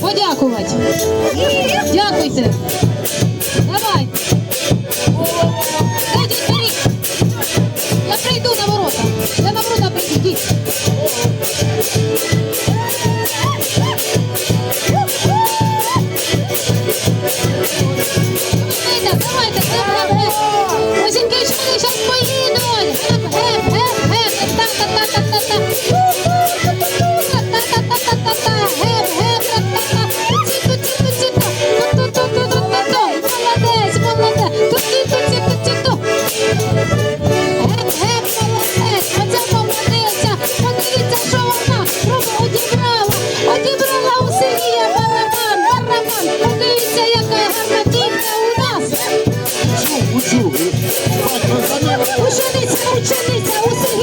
подякувати. Дякуйте. учу. Учениця, учениця, усі